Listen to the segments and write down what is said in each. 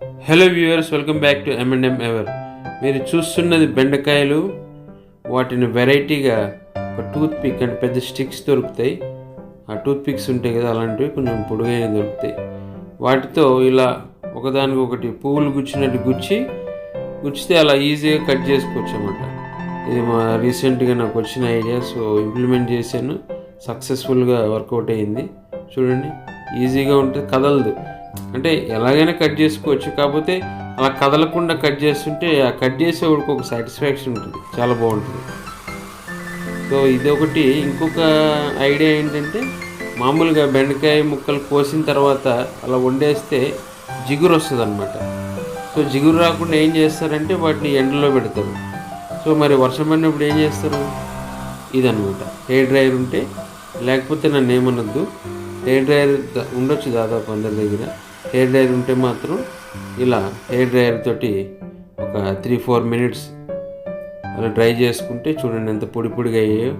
Hello viewers welcome back to ఎంఎండ్ఎం ఎవర్ మీరు చూస్తున్నది బెండకాయలు. వాటిని వెరైటీగా ఒక టూత్ పిక్ అంటే పెద్ద స్టిక్స్ దొరుకుతాయి. ఆ టూత్ పిక్స్ ఉంటాయి కదా అలాంటివి కొంచెం పొడుగైన దొరుకుతాయి. వాటితో ఇలా ఒకదానికి ఒకటి పువ్వులు గుచ్చినట్టు గుచ్చి గుచ్చితే అలా ఈజీగా కట్ చేసుకోవచ్చు అనమాట ఇది మా రీసెంట్గా నాకు వచ్చిన ఐడియా సో ఇంప్లిమెంట్ చేశాను. సక్సెస్ఫుల్గా వర్కౌట్ అయ్యింది చూడండి ఈజీగా ఉంటుంది కదలదు. అంటే ఎలాగైనా కట్ చేసుకోవచ్చు. కాకపోతే అలా కదలకుండా కట్ చేస్తుంటే ఆ కట్ చేసేవాడికి ఒక సాటిస్ఫాక్షన్ ఉంటుంది. చాలా బాగుంటుంది. సో ఇది ఒకటి ఇంకొక ఐడియా ఏంటంటే మామూలుగా బెండకాయ ముక్కలు కోసిన తర్వాత అలా వండేస్తే జిగురు వస్తుంది అనమాట సో జిగురు రాకుండా ఏం చేస్తారంటే వాటిని ఎండలో పెడతారు. సో మరి వర్షం పడినప్పుడు ఏం చేస్తారు? ఇదనమాట హెయిర్ డ్రైయర్ ఉంటే లేకపోతే నన్ను ఏమనొద్దు. హెయిర్ డ్రైయర్ ఉండొచ్చు దాదాపు అందరి దగ్గర. హెయిర్ డ్రైయర్ ఉంటే మాత్రం ఇలా హెయిర్ డ్రైయర్ తోటి ఒక త్రీ ఫోర్ మినిట్స్ అలా డ్రై చేసుకుంటే చూడండి ఎంత పొడి పొడిగా అయ్యాయో.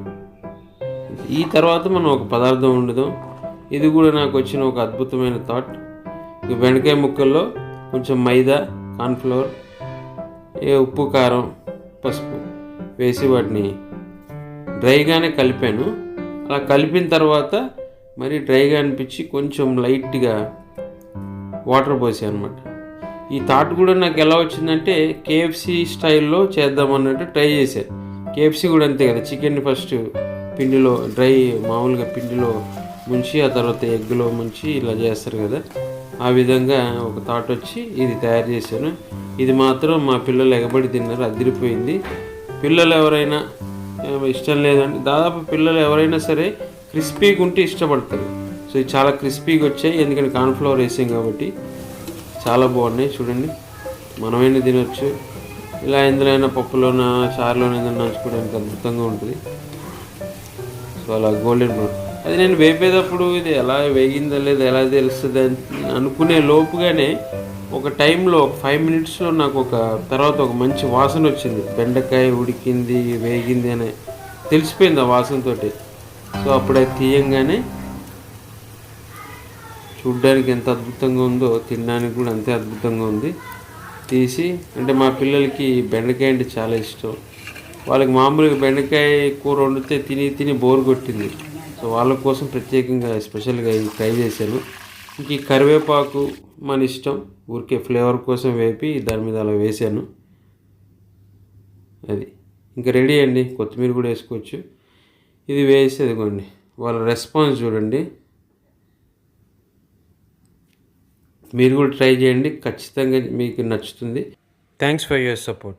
ఈ తర్వాత మనం ఒక పదార్థం వండుదాం. ఇది కూడా నాకు వచ్చిన ఒక అద్భుతమైన థాట్. ఈ బెండకాయ ముక్కల్లో కొంచెం మైదా కార్న్ఫ్లవర్ ఉప్పు కారం పసుపు వేసి వాటిని డ్రైగానే కలిపాను. అలా కలిపిన తర్వాత మరి డ్రైగా అనిపించి కొంచెం లైట్గా వాటర్ పోసాను అనమాట ఈ థాట్ కూడా నాకు ఎలా వచ్చిందంటే కేఎఫ్సి స్టైల్లో చేద్దాం అన్నట్టు ట్రై చేశాను కేఎఫ్సి కూడా అంతే కదా చికెన్ ఫస్ట్ పిండిలో డ్రై మామూలుగా పిండిలో ముంచి ఆ తర్వాత ఎగ్లో ముంచి ఇలా చేస్తారు కదా. ఆ విధంగా ఒక థాట్ వచ్చి ఇది తయారు చేశాను. ఇది మాత్రం మా పిల్లలు ఎగబడి తిన్నారు అదిరిపోయింది. పిల్లలు ఎవరైనా ఇష్టం లేదంటే దాదాపు పిల్లలు ఎవరైనా సరే క్రిస్పీగా ఉంటే ఇష్టపడతారు. సో ఇది చాలా క్రిస్పీగా వచ్చాయి. ఎందుకంటే కార్న్ఫ్లవర్ వేసాం కాబట్టి చాలా బాగున్నాయి. చూడండి. మనమైనా తినొచ్చు. ఇలా ఎందులోనైనా పప్పులోన చారులోన ఏదైనా నంచుకోవడానికి అద్భుతంగా ఉంటుంది. సో అలా గోల్డెన్ బ్రౌన్. అది నేను వేపేటప్పుడు ఇది ఎలా వేగిందో లేదో ఎలా తెలుస్తుంది అని అనుకునే లోపుగానే ఒక టైంలో ఒక ఫైవ్ మినిట్స్లో నాకు ఒక తర్వాత ఒక మంచి వాసన వచ్చింది. బెండకాయ ఉడికింది వేగింది అని తెలిసిపోయింది ఆ వాసనతోటి. సో అప్పుడు అది తీయంగానే చూడ్డానికి ఎంత అద్భుతంగా ఉందో తినడానికి కూడా అంతే అద్భుతంగా ఉంది. తీసి అంటే మా పిల్లలకి బెండకాయ అంటే చాలా ఇష్టం. వాళ్ళకి మామూలుగా బెండకాయ కూర వండితే తిని తిని బోర్ కొట్టింది. సో వాళ్ళ కోసం ప్రత్యేకంగా స్పెషల్గా ఇది ట్రై చేశాను. ఇంక ఈ కరివేపాకు మన ఇష్టం. ఊరికే ఫ్లేవర్ కోసం వేపి దాని మీద అలా వేసాను అది. ఇంకా రెడీ అండి. కొత్తిమీర కూడా వేసుకోవచ్చు. ఇది వేసేది కొన్ని. వాళ్ళ రెస్పాన్స్ చూడండి. మీరు కూడా ట్రై చేయండి. ఖచ్చితంగా మీకు నచ్చుతుంది. Thanks for your support